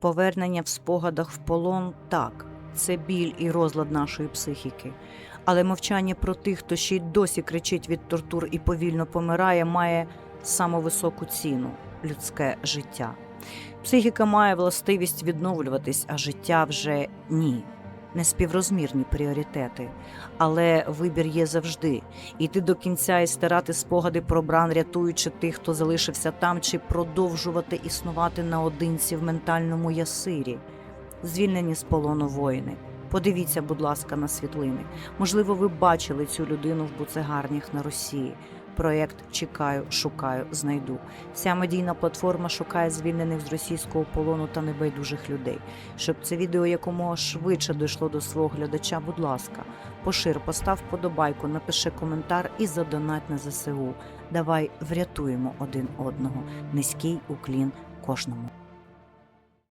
Повернення в спогадах в полон так, це біль і розлад нашої психіки. Але мовчання про тих, хто ще й досі кричить від тортур і повільно помирає, має самовисоку ціну людське життя. Психіка має властивість відновлюватись, а життя вже ні. Неспіврозмірні пріоритети. Але вибір є завжди іти до кінця і стирати спогади про бран, рятуючи тих, хто залишився там, чи продовжувати існувати наодинці в ментальному ясирі. Звільнені з полону воїни. Подивіться, будь ласка, на світлини. Можливо, ви бачили цю людину в буцегарнях на Росії. Проєкт Чекаю, шукаю, знайду. Ця медійна платформа шукає звільнених з російського полону та небайдужих людей. Щоб це відео якомога швидше дійшло до свого глядача, будь ласка, пошир, постав подобайку, напиши коментар і задонать на ЗСУ. Давай врятуємо один одного. Низький уклін кожному.